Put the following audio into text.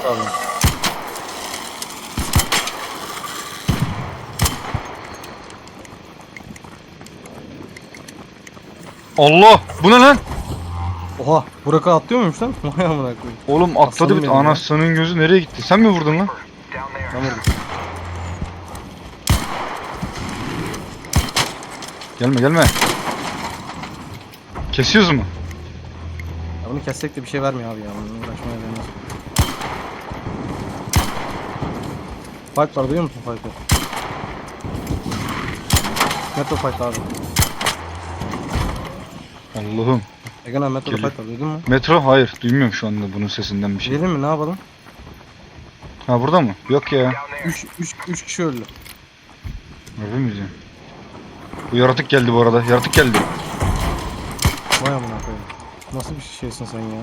Abi. Allah! Bu ne lan? Oha Burak'a atlıyor muymuş lan? Vay amına koyayım. Oğlum atladı bir benim ya. anasının gözü nereye gitti? Sen mi vurdun lan? Tamam. Gelme gelme. Kesiyoruz mu? Ya bunu kessek de bir şey vermiyor abi ya. Bununla uğraşmaya değmez. Fight var duyuyor musun fight'ı? Metro fight abi. Allah'ım. Egemen metro Geliyor. fight var duydun mu? Metro hayır duymuyorum şu anda bunun sesinden bir şey. Gidelim mi ne yapalım? Ha burada mı? Yok ya. 3 3 3 kişi öldü. Harbi miyiz ya? Bu yaratık geldi bu arada. Yaratık geldi. Vay amına koyayım. Nasıl bir şeysin sen ya?